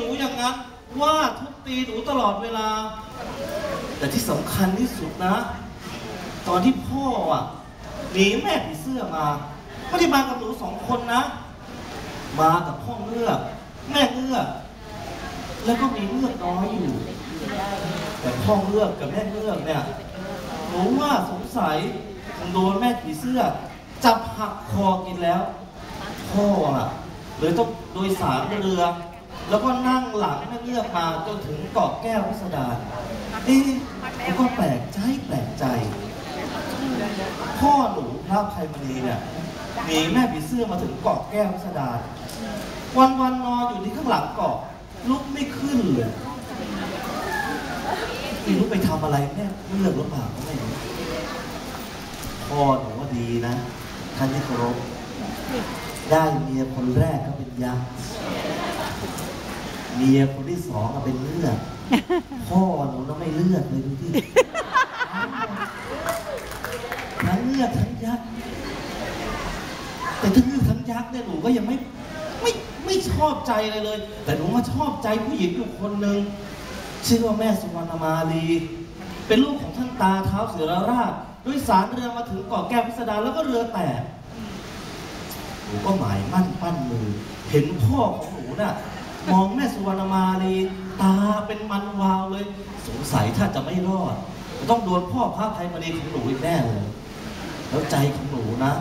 หนูอย่างนั้น ว่าทุบตีหนูตลอดเวลา แต่ที่สำคัญที่สุดนะ ตอนที่พ่ออะหนีแม่ผีเสื้อมาไม่ได้มากับหนูสองคนนะ มากับพ่อเงือกแม่เงือกแล้วก็มีเงือกน้อยอยู่ แต่พ่อเงือกกับแม่เงือกเนี่ยหนูว่าสงสัยคงโดนแม่ผีเสื้อ จับหักคอกินแล้ว พ่ออะเลยต้องโดยสารเรือ แล้วก็นั่งหลังแม่เงือกมาจนถึงเกาะแก้วพิสดารเอ๊ะผมก็แปลกใจแปลกใจ พ่อหนูพระภัยมณีเนี่ยหนีแม่ผีเสื้อมาถึงเกาะแก้วพิสดารวันวันนอนอยู่ที่ข้างหลังเกาะลุกไม่ขึ้นเลยไม่รู้ไปทำอะไรแม่เลือกหรือเปล่าก็ไม่รู้พ่อหนูว่าดีนะท่านที่เคารพได้เมียคนแรกก็เป็นยักษ์ เมียคนที่สองก็เป็นเลือด พ่อหนูน่ะไม่เลือดเลยดูที่ทั้งเงือกทั้งยักษ์แต่ทั้งเงือกทั้งยักษ์เนี่ยหนูก็ยังไม่ไม่ไม่ชอบใจเลยเลย แต่หนูมาชอบใจผู้หญิงอยู่คนหนึ่งชื่อว่าแม่สุวรรณมาลีเป็นลูกของท่านตาเท้าวเสือราชด้วยสารเรือมาถึงเกาะแก้วพิสดารแล้วก็เรือแตกหนูก็หมายมั่นปั้นมือ เห็นพ่อของหนูน่ะ มองแม่สุวรรณมาลีตาเป็นมันวาวเลย สงสัยถ้าจะไม่รอด ต้องโดนพ่อพระภัยมณีของหนูอีกแน่เลย แล้วใจของหนูนะ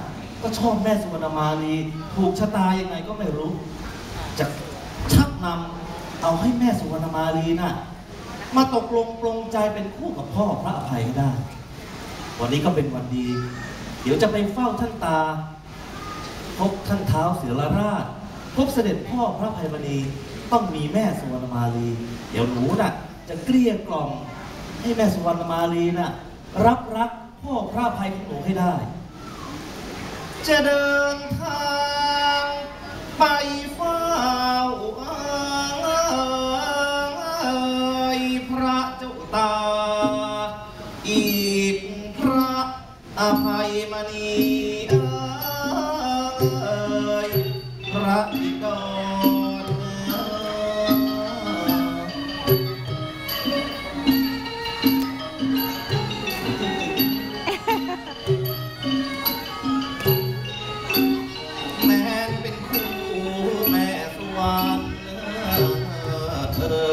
ก็ชอบแม่สุวรรณมาลีถูกชะตายังไงก็ไม่รู้ จะชักนำเอาให้แม่สุวรรณมาลีน่ะมาตกลงปลงใจเป็นคู่กับพ่อพระอภัยให้ได้ วันนี้ก็เป็นวันดี เดี๋ยวจะไปเฝ้าท่านตา พบท่านเท้าเสือราชพบเสด็จพ่อพระภัยมณี ต้องมีแม่สุวรรณมาลี เดี๋ยวหนูน่ะ จะเกลี้ยกล่อมให้แม่สุวรรณมาลีน่ะ รับรักพ่อพระภัยของหนูให้ได้ จะเดินทางไปเฝ้าพระจ้าตา อีกพระอภัยมณี uh,